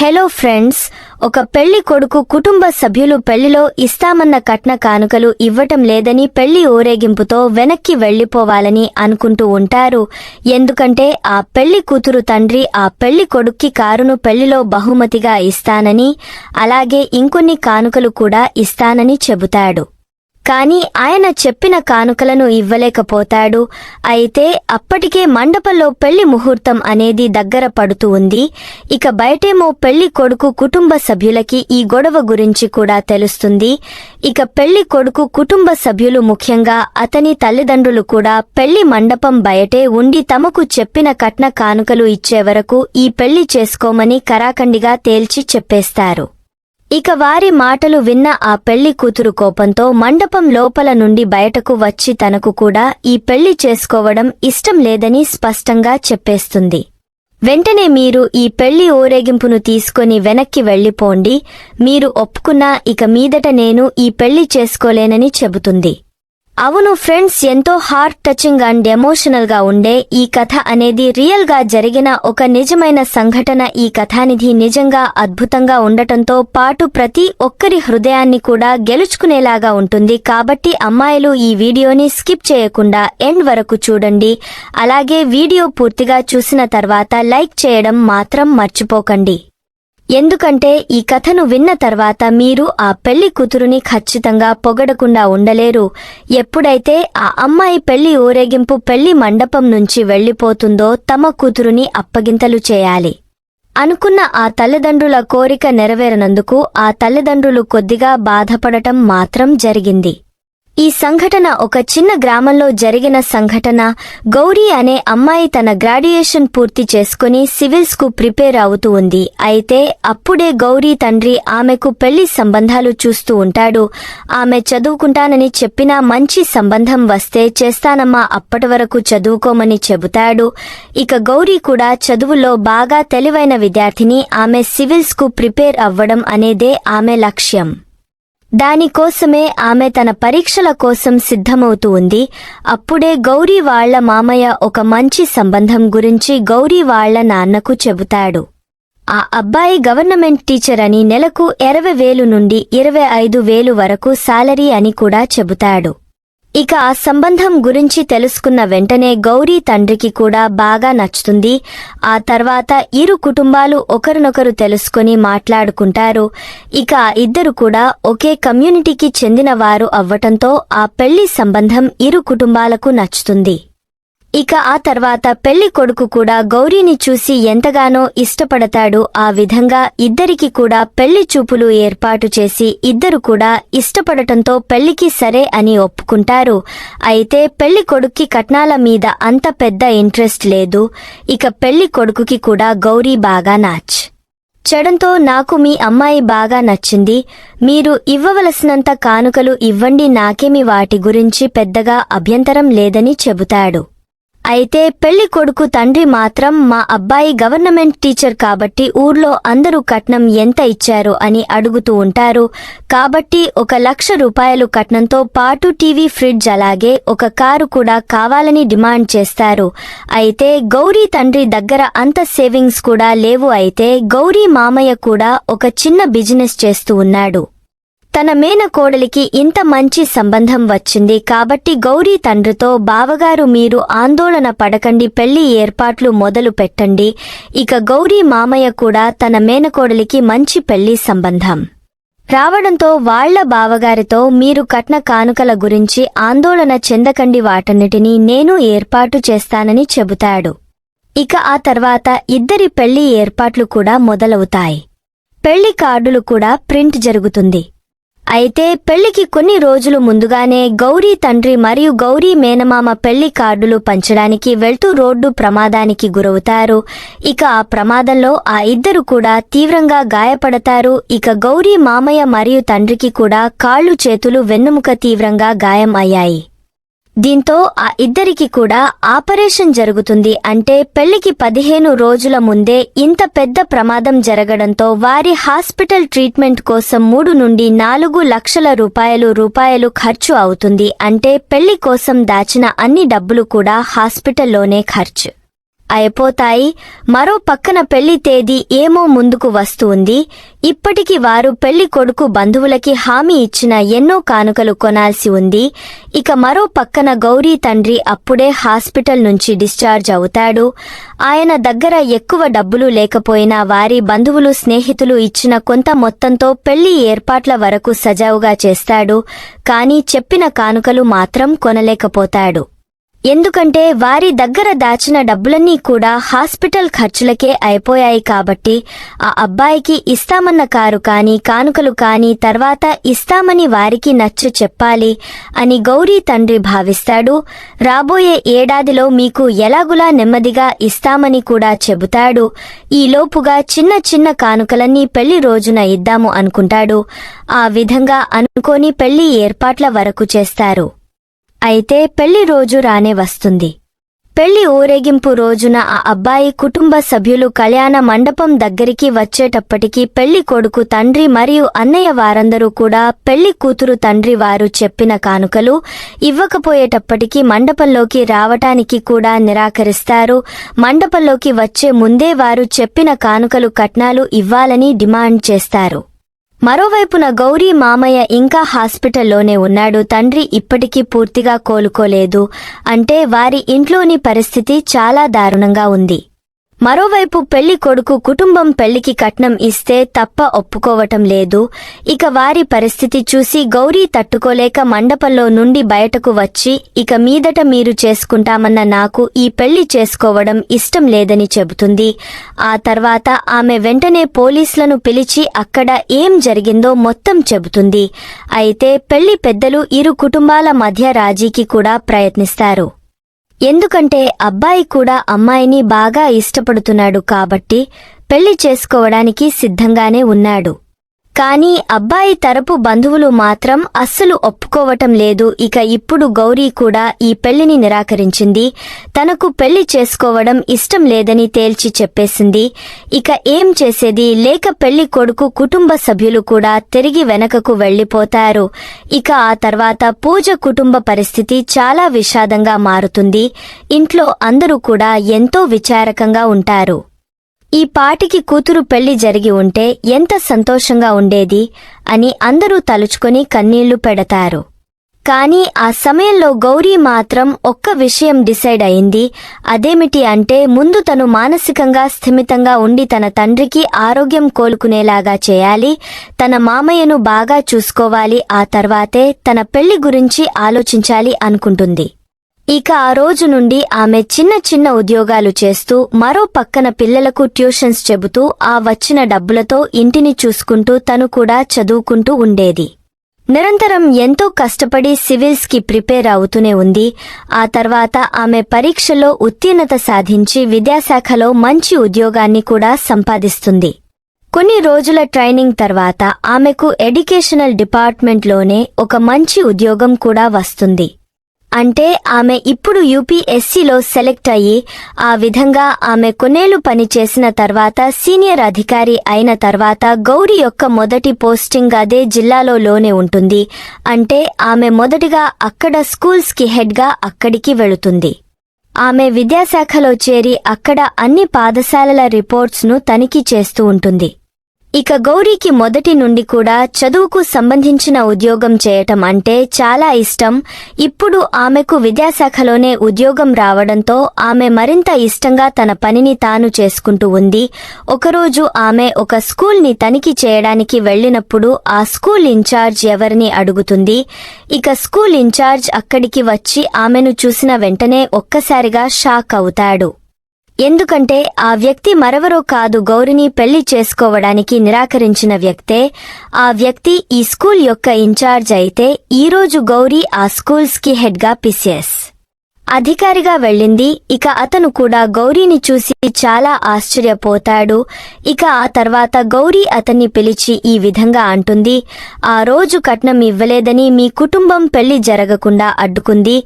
Hello friends ఒక పెళ్ళి కొడుకు కుటుంబ సభ్యులు పెళ్ళిలో ఇస్తామన్న కట్న కానుకలు ఇవ్వటం లేదని పెళ్ళి ఊరేగింపుతో వెనక్కి వెళ్ళిపోవాలని అనుకుంటూ ఉంటారు. ఎందుకంటే ఆ పెళ్ళి కూతురు తండ్రి ఆ పెళ్ళి కొడుక్కి కారును పెళ్ళిలో బహుమతిగా ఇస్తానని అలాగే ఇంకొన్ని కానుకలు కూడా ఇస్తానని చెబుతాడు. కాని ఆయన చెప్పిన కానుకలను ఇవ్వలేకపోతాడు. అయితే అప్పటికే మండపంలో పెళ్ళి ముహూర్తం అనేది దగ్గర పడుతూ ఉంది. ఇక బయటేమో పెళ్ళి కొడుకు కుటుంబ సభ్యులకి ఈ గొడవ గురించి కూడా తెలుస్తుంది. ఇక పెళ్ళి కొడుకు కుటుంబ సభ్యులు ముఖ్యంగా అతని తల్లిదండ్రులు కూడా పెళ్ళి మండపం బయటే ఉండి తమకు చెప్పిన కట్న కానుకలు ఇచ్చే వరకు ఈ పెళ్ళి చేసుకోమని కరాఖండిగా తేల్చి చెప్పేస్తారు. ఇక వారి మాటలు విన్న ఆ పెళ్ళి కూతురు కోపంతో మండపం లోపల నుండి బయటకు వచ్చి తనకు కూడా ఈ పెళ్ళి చేసుకోవడం ఇష్టం లేదని స్పష్టంగా చెప్పేస్తుంది. వెంటనే మీరు ఈ పెళ్ళి ఊరేగింపును తీసుకొని వెనక్కి వెళ్ళిపోండి మీరు ఒప్పుకున్నా ఇక మీదట నేను ఈ పెళ్ళి చేసుకోలేనని చెబుతుంది. అవును ఫ్రెండ్స్ ఎంతో హార్ట్ టచింగ్ అండ్ ఎమోషనల్గా ఉండే ఈ కథ అనేది రియల్గా జరిగిన ఒక నిజమైన సంఘటన. ఈ కథానిధి నిజంగా అద్భుతంగా ఉండటంతో పాటు ప్రతి ఒక్కరి హృదయాన్ని కూడా గెలుచుకునేలాగా ఉంటుంది. కాబట్టి అమ్మాయిలు ఈ వీడియోని స్కిప్ చేయకుండా ఎండ్ వరకు చూడండి. అలాగే వీడియో పూర్తిగా చూసిన తర్వాత లైక్ చేయడం మాత్రం మర్చిపోకండి. ఎందుకంటే ఈ కథను విన్న తర్వాత మీరు ఆ పెళ్ళి కూతురుని ఖచ్చితంగా పొగడకుండా ఉండలేరు. ఎప్పుడైతే ఆ అమ్మాయి పెళ్ళి ఊరేగింపు పెళ్ళి మండపం నుంచి వెళ్ళిపోతుందో తమ కూతురుని అప్పగింతలు చేయాలి. అనుకున్న ఆ తల్లిదండ్రుల కోరిక నెరవేరనందుకు ఆ తల్లిదండ్రులు కొద్దిగా బాధపడటం మాత్రం జరిగింది. ఈ సంఘటన ఒక చిన్న గ్రామంలో జరిగిన సంఘటన. గౌరీ అనే అమ్మాయి తన గ్రాడ్యుయేషన్ పూర్తి చేసుకుని సివిల్స్కు ప్రిపేర్ అవుతూ ఉంది. అయితే అప్పుడే గౌరీ తండ్రి ఆమెకు పెళ్ళి సంబంధాలు చూస్తూ ఉంటాడు. ఆమె చదువుకుంటానని చెప్పినా మంచి సంబంధం వస్తే చేస్తానమ్మా అప్పటి వరకు చదువుకోమని చెబుతాడు. ఇక గౌరీ కూడా చదువులో బాగా తెలివైన విద్యార్థిని ఆమె సివిల్స్కు ప్రిపేర్ అవ్వడం అనేదే ఆమె లక్ష్యం. దానికోసమే ఆమె తన పరీక్షల కోసం సిద్ధమవుతూ ఉంది. అప్పుడే గౌరీ వాళ్ళ మామయ్య ఒక మంచి సంబంధం గురించి గౌరీ వాళ్ళ నాన్నకు చెబుతాడు. ఆ అబ్బాయి గవర్నమెంట్ టీచర్ అని నెలకు ఇరవై వేలు నుండి ఇరవై ఐదు వేలు వరకు సాలరీ అని కూడా చెబుతాడు. ఇక ఆ సంబంధం గురించి తెలుసుకున్న వెంటనే గౌరీ తండ్రికి కూడా బాగా నచ్చుతుంది. ఆ తర్వాత ఇరు కుటుంబాలు ఒకరినొకరు తెలుసుకుని మాట్లాడుకుంటారు. ఇక ఇద్దరు కూడా ఒకే కమ్యూనిటీకి చెందినవారు అవ్వటంతో ఆ పెళ్ళి సంబంధం ఇరు కుటుంబాలకు నచ్చుతుంది. ఇక ఆ తర్వాత పెళ్ళి కొడుకు కూడా గౌరీని చూసి ఎంతగానో ఇష్టపడతాడు. ఆ విధంగా ఇద్దరికి కూడా పెళ్ళి చూపులు ఏర్పాటు చేసి ఇద్దరు కూడా ఇష్టపడటంతో పెళ్ళికి సరే అని ఒప్పుకుంటారు. అయితే పెళ్ళి కొడుక్కి కట్నాల మీద అంత పెద్ద ఇంట్రెస్ట్ లేదు. ఇక పెళ్ళి కొడుకుకి కూడా గౌరీ బాగా నాచ్. చెడంతో నాకు మీ అమ్మాయి బాగా నచ్చింది. మీరు ఇవ్వవలసినంత కానుకలు ఇవ్వండి. నాకేమి వాటి గురించి పెద్దగా అభ్యంతరం లేదని చెబుతాడు. అయితే పెళ్ళి కొడుకు తండ్రి మాత్రం మా అబ్బాయి గవర్నమెంట్ టీచర్ కాబట్టి ఊర్లో అందరూ కట్నం ఎంత ఇచ్చారు అని అడుగుతూ ఉంటారు. కాబట్టి ఒక లక్ష రూపాయలు కట్నంతో పాటు టీవీ ఫ్రిడ్జ్ అలాగే ఒక కారు కూడా కావాలని డిమాండ్ చేస్తారు. అయితే గౌరీ తండ్రి దగ్గర అంత సేవింగ్స్ కూడా లేవు. అయితే గౌరీ మామయ్య కూడా ఒక చిన్న బిజినెస్ చేస్తూ ఉన్నాడు. తన మేనకోడలికి ఇంత మంచి సంబంధం వచ్చింది కాబట్టి గౌరీ తండ్రితో బావగారు మీరు ఆందోళన పడకండి పెళ్ళి ఏర్పాట్లు మొదలు పెట్టండి. ఇక గౌరీ మామయ్య కూడా తన మేనకోడలికి మంచి పెళ్ళి సంబంధం. రావడంతో వాళ్ళ బావగారితో మీరు కట్న కానుకల గురించి ఆందోళన చెందకండి వాటన్నిటినీ నేను ఏర్పాటు చేస్తానని చెబుతాడు. ఇక ఆ తర్వాత ఇద్దరి పెళ్ళి ఏర్పాట్లు కూడా మొదలవుతాయి. పెళ్ళి కార్డులు కూడా ప్రింట్ జరుగుతుంది. అయితే పెళ్ళికి కొన్ని రోజులు ముందుగానే గౌరీ తండ్రి మరియు గౌరీ మేనమామ పెళ్ళి కార్డులు పంచడానికి వెళ్తూ రోడ్డు ప్రమాదానికి గురవుతారు. ఇక ఆ ప్రమాదంలో ఆ ఇద్దరు కూడా తీవ్రంగా గాయపడతారు. ఇక గౌరీ మామయ్య మరియు తండ్రికి కూడా కాళ్ళు చేతులు వెన్నుముక తీవ్రంగా గాయం అయ్యాయి. దీంతో ఆ ఇద్దరికి కూడా ఆపరేషన్ జరుగుతుంది. అంటే పెళ్ళికి పదిహేను రోజుల ముందే ఇంత పెద్ద ప్రమాదం జరగడంతో వారి హాస్పిటల్ ట్రీట్మెంట్ కోసం మూడు నుండి నాలుగు లక్షల రూపాయలు రూపాయలు ఖర్చు అవుతుంది. అంటే పెళ్ళి కోసం దాచిన అన్ని డబ్బులు కూడా హాస్పిటల్లోనే ఖర్చు. అయిపోతాయి. మరో పక్కన పెళ్ళి తేదీ ఏమో ముందుకు వస్తుంది. ఇప్పటికి వారు పెళ్ళి కొడుకు బంధువులకి హామీ ఇచ్చిన ఎన్నో కానుకలు కొనాల్సి ఉంది. ఇక మరో పక్కన గౌరీ తండ్రి అప్పుడే హాస్పిటల్ నుంచి డిశ్చార్జ్ అవుతాడు. ఆయన దగ్గర ఎక్కువ డబ్బులు లేకపోయినా వారి బంధువులు స్నేహితులు ఇచ్చిన కొంత మొత్తంతో పెళ్ళి ఏర్పాట్ల వరకు సజావుగా చేస్తాడు. కానీ చెప్పిన కానుకలు మాత్రం కొనలేకపోతాడు. ఎందుకంటే వారి దగ్గర దాచిన డబ్బులన్నీ కూడా హాస్పిటల్ ఖర్చులకే అయిపోయాయి కాబట్టి ఆ అబ్బాయికి ఇస్తామన్న కారు కానీ కానుకలు కానీ తర్వాత ఇస్తామని వారికి నచ్చు చెప్పాలి అని గౌరీ తండ్రి భావిస్తాడు. రాబోయే ఏడాదిలో మీకు ఎలాగులా నెమ్మదిగా ఇస్తామని కూడా చెబుతాడు. ఈలోపుగా చిన్న చిన్న కానుకలన్నీ పెళ్ళి రోజున ఇద్దాము అనుకుంటాడు. ఆ విధంగా అనుకోని పెళ్ళి ఏర్పాట్ల వరకు చేస్తారు. అయితే పెళ్ళి రోజు రానే వస్తుంది. పెళ్ళి ఊరేగింపు రోజున ఆ అబ్బాయి కుటుంబ సభ్యులు కళ్యాణ మండపం దగ్గరికి వచ్చేటప్పటికి పెళ్ళి కొడుకు తండ్రి మరియు అన్నయ్య వారందరూ కూడా పెళ్ళి కూతురు తండ్రి వారు చెప్పిన కానుకలు ఇవ్వకపోయేటప్పటికీ మండపంలోకి రావటానికి కూడా నిరాకరిస్తారు. మండపంలోకి వచ్చే ముందే వారు చెప్పిన కానుకలు కట్నాలు ఇవ్వాలని డిమాండ్ చేస్తారు. మరోవైపున గౌరీ మామయ్య ఇంకా హాస్పిటల్లోనే ఉన్నాడు. తండ్రి ఇప్పటికీ పూర్తిగా కోలుకోలేదు. అంటే వారి ఇంట్లోని పరిస్థితి చాలా దారుణంగా ఉంది. మరోవైపు పెళ్ళి కొడుకు కుటుంబం పెళ్ళికి కట్నం ఇస్తే తప్ప ఒప్పుకోవటం లేదు. ఇక వారి పరిస్థితి చూసి గౌరీ తట్టుకోలేక మండపంలో నుండి బయటకు వచ్చి ఇక మీదట మీరు చేసుకుంటామన్న నాకు ఈ పెళ్ళి చేసుకోవడం ఇష్టం లేదని చెబుతుంది. ఆ తర్వాత ఆమె వెంటనే పోలీసులను పిలిచి అక్కడ ఏం జరిగిందో మొత్తం చెబుతుంది. అయితే పెళ్ళి పెద్దలు ఇరు కుటుంబాల మధ్య రాజీకి కూడా ప్రయత్నిస్తారు. ఎందుకంటే అబ్బాయి కూడా అమ్మాయిని బాగా ఇష్టపడుతున్నాడు కాబట్టి పెళ్ళి చేసుకోవడానికి సిద్ధంగానే ఉన్నాడు. కానీ అబ్బాయి తరపు బంధువులు మాత్రం అస్సలు ఒప్పుకోవటం లేదు. ఇక ఇప్పుడు గౌరీ కూడా ఈ పెళ్ళిని నిరాకరించింది. తనకు పెళ్ళి చేసుకోవడం ఇష్టం లేదని తేల్చి చెప్పేసింది. ఇక ఏం చేసేది? లేక పెళ్ళి కొడుకు కుటుంబ సభ్యులు కూడా తిరిగి వెనకకు వెళ్ళిపోతారు ఇక ఆ తర్వాత పూజ కుటుంబ పరిస్థితి చాలా విషాదంగా మారుతుంది. ఇంట్లో అందరూ కూడా ఎంతో విచారకంగా ఉంటారు. ఈ పాటికి కూతురు పెళ్ళి జరిగి ఉంటే ఎంత సంతోషంగా ఉండేది అని అందరూ తలుచుకొని కన్నీళ్ళు పెడతారు. కానీ ఆ సమయంలో గౌరీ మాత్రం ఒక్క విషయం డిసైడ్ అయింది. అదేమిటి అంటే ముందు తను మానసికంగా స్థిమితంగా ఉండి తన తండ్రికి ఆరోగ్యం కోలుకునేలాగా చేయాలి తన మామయ్యను బాగా చూసుకోవాలి ఆ తర్వాతే తన పెళ్ళి గురించి ఆలోచించాలి అనుకుంటుంది. ఇక ఆ రోజు నుండి ఆమె చిన్న చిన్న ఉద్యోగాలు చేస్తూ మరో పక్కన పిల్లలకు ట్యూషన్స్ చెబుతూ ఆ వచ్చిన డబ్బులతో ఇంటిని చూసుకుంటూ తను కూడా చదువుకుంటూ ఉండేది. నిరంతరం ఎంతో కష్టపడి సివిల్స్కి ప్రిపేర్ అవుతూనే ఉంది. ఆ తర్వాత ఆమె పరీక్షలో ఉత్తీర్ణత సాధించి విద్యాశాఖలో మంచి ఉద్యోగాన్ని కూడా సంపాదిస్తుంది. కొన్ని రోజుల ట్రైనింగ్ తర్వాత ఆమెకు ఎడ్యుకేషనల్ డిపార్ట్మెంట్లోనే ఒక మంచి ఉద్యోగం కూడా వస్తుంది. అంటే ఆమె ఇప్పుడు యూపీఎస్సీలో సెలెక్ట్ అయ్యి ఆ విధంగా ఆమె కొన్నేళ్ళు పనిచేసిన తర్వాత సీనియర్ అధికారి అయిన తర్వాత గౌరి యొక్క మొదటి పోస్టింగ్ అదే జిల్లాలో లోనే ఉంటుంది. అంటే ఆమె మొదటిగా అక్కడ స్కూల్స్కి అక్కడికి వెళుతుంది. ఆమె విద్యాశాఖలో చేరి అక్కడ అన్ని పాఠశాలల రిపోర్ట్స్ను తనిఖీ చేస్తూ ఉంటుంది. ఇక గౌరీకి మొదటి నుండి కూడా చదువుకు సంబంధించిన ఉద్యోగం చేయటం అంటే చాలా ఇష్టం. ఇప్పుడు ఆమెకు విద్యాశాఖలోనే ఉద్యోగం రావడంతో ఆమె మరింత ఇష్టంగా తన పనిని తాను చేసుకుంటూ ఉంది. ఒకరోజు ఆమె ఒక స్కూల్ని తనిఖీ చేయడానికి వెళ్ళినప్పుడు ఆ స్కూల్ ఇన్ఛార్జ్ ఎవరిని అడుగుతుంది? ఇక స్కూల్ ఇన్ఛార్జ్ అక్కడికి వచ్చి ఆమెను చూసిన వెంటనే ఒక్కసారిగా షాక్ అవుతాడు. ఎందుకంటే ఆ వ్యక్తి మరెవరో కాదు గౌరిని పెళ్ళి చేసుకోవడానికి నిరాకరించిన వ్యక్తే ఆ వ్యక్తి ఈ స్కూల్ యొక్క ఇన్ఛార్జ్ అయితే ఈరోజు గౌరీ ఆ స్కూల్స్కి హెడ్గా పిసిఎస్ అధికారిగా వెళ్ళింది. ఇక అతను కూడా గౌరీని చూసి చాలా ఆశ్చర్యపోతాడు. ఇక ఆ తర్వాత గౌరీ అతన్ని పిలిచి ఈ విధంగా అంటుంది. ఆ రోజు కట్నం ఇవ్వలేదని మీ కుటుంబం పెళ్ళి జరగకుండా అడ్డుకుంది.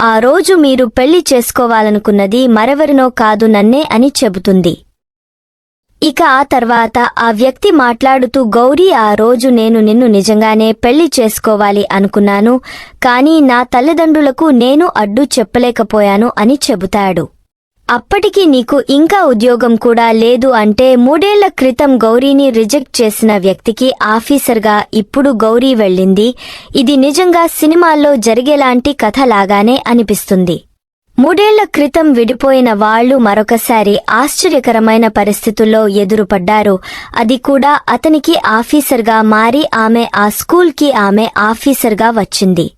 ఆ రోజు మీరు పెళ్ళి చేసుకోవాలనుకున్నది మరెవరినో కాదు నన్నే అని చెబుతుంది. ఇక ఆ తర్వాత ఆ వ్యక్తి మాట్లాడుతూ గౌరీ ఆ రోజు నేను నిన్ను నిజంగానే పెళ్ళి చేసుకోవాలి అనుకున్నాను. కానీ నా తల్లిదండ్రులకు నేను అడ్డు చెప్పలేకపోయాను అని చెబుతాడు. అప్పటికి నీకు ఇంకా ఉద్యోగం కూడా లేదు అంటే మూడేళ్ళ క్రితం గౌరీని రిజెక్ట్ చేసిన వ్యక్తికి ఆఫీసర్గా ఇప్పుడు గౌరీ వెళ్ళింది. ఇది నిజంగా సినిమాల్లో జరిగేలాంటి కథ లాగానే అనిపిస్తుంది. మూడేళ్ళ క్రితం విడిపోయిన వాళ్ళు మరొకసారి ఆశ్చర్యకరమైన పరిస్థితుల్లో ఎదురుపడ్డారు. అది కూడా అతనికి ఆఫీసర్గా మారి ఆమె ఆ స్కూల్కి ఆమె ఆఫీసర్గా వచ్చింది.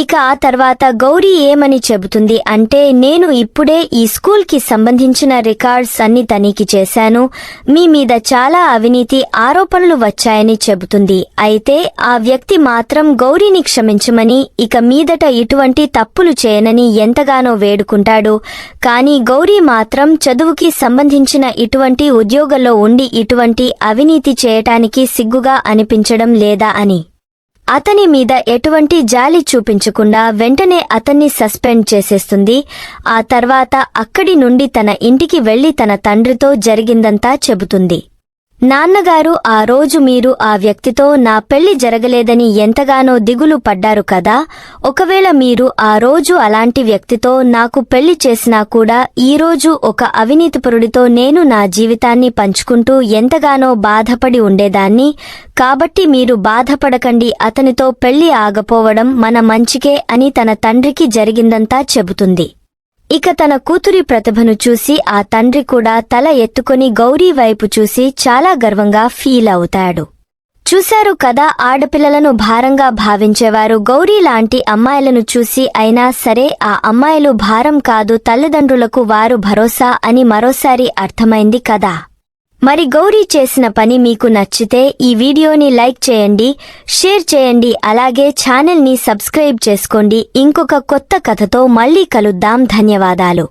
ఇక ఆ తర్వాత గౌరీ ఏమని చెబుతుంది అంటే నేను ఇప్పుడే ఈ స్కూల్కి సంబంధించిన రికార్డ్స్ అన్ని తనిఖీ చేశాను. మీ మీద చాలా అవినీతి ఆరోపణలు వచ్చాయని చెబుతుంది. అయితే ఆ వ్యక్తి మాత్రం గౌరీని క్షమించమని ఇక మీదట ఇటువంటి తప్పులు చేయనని ఎంతగానో వేడుకుంటాడు. కానీ గౌరీ మాత్రం చదువుకి సంబంధించిన ఇటువంటి ఉద్యోగంలో ఉండి ఇటువంటి అవినీతి చేయటానికి సిగ్గుగా అనిపించడం లేదా అని. అతని మీద ఎటువంటి జాలి చూపించకుండా వెంటనే అతన్ని సస్పెండ్ చేసేస్తుంది. ఆ తర్వాత అక్కడి నుండి తన ఇంటికి వెళ్ళి తన తండ్రితో జరిగిందంతా చెబుతుంది. నాన్నగారు ఆ రోజు మీరు ఆ వ్యక్తితో నా పెళ్ళి జరగలేదని ఎంతగానో దిగులు పడ్డారు కదా ఒకవేళ మీరు ఆ రోజు అలాంటి వ్యక్తితో నాకు పెళ్ళి చేసినా కూడా ఈ రోజు ఒక అవినీతిపరుడితో నేను నా జీవితాన్ని పంచుకుంటూ ఎంతగానో బాధపడి ఉండేదాన్ని కాబట్టి మీరు బాధపడకండి అతనితో పెళ్ళి ఆగపోవడం మన మంచికే అని తన తండ్రికి జరిగిందంతా చెబుతుంది. ఇక తన కూతురి ప్రతిభను చూసి ఆ తండ్రి కూడా తల ఎత్తుకొని గౌరీ వైపు చూసి చాలా గర్వంగా ఫీల్ అవుతాడు. చూశారు కదా ఆడపిల్లలను భారంగా భావించేవారు గౌరీ లాంటి అమ్మాయిలను చూసి అయినా సరే ఆ అమ్మాయిలు భారం కాదు తల్లిదండ్రులకు వారు భరోసా అని మరోసారి అర్థమైంది కదా. మరి గౌరీ చేసిన పని మీకు నచ్చితే ఈ వీడియోని లైక్ చేయండి షేర్ చేయండి అలాగే ఛానల్ని సబ్స్క్రైబ్ చేసుకోండి. ఇంకొక కొత్త కథతో మళ్ళీ కలుద్దాం. ధన్యవాదాలు.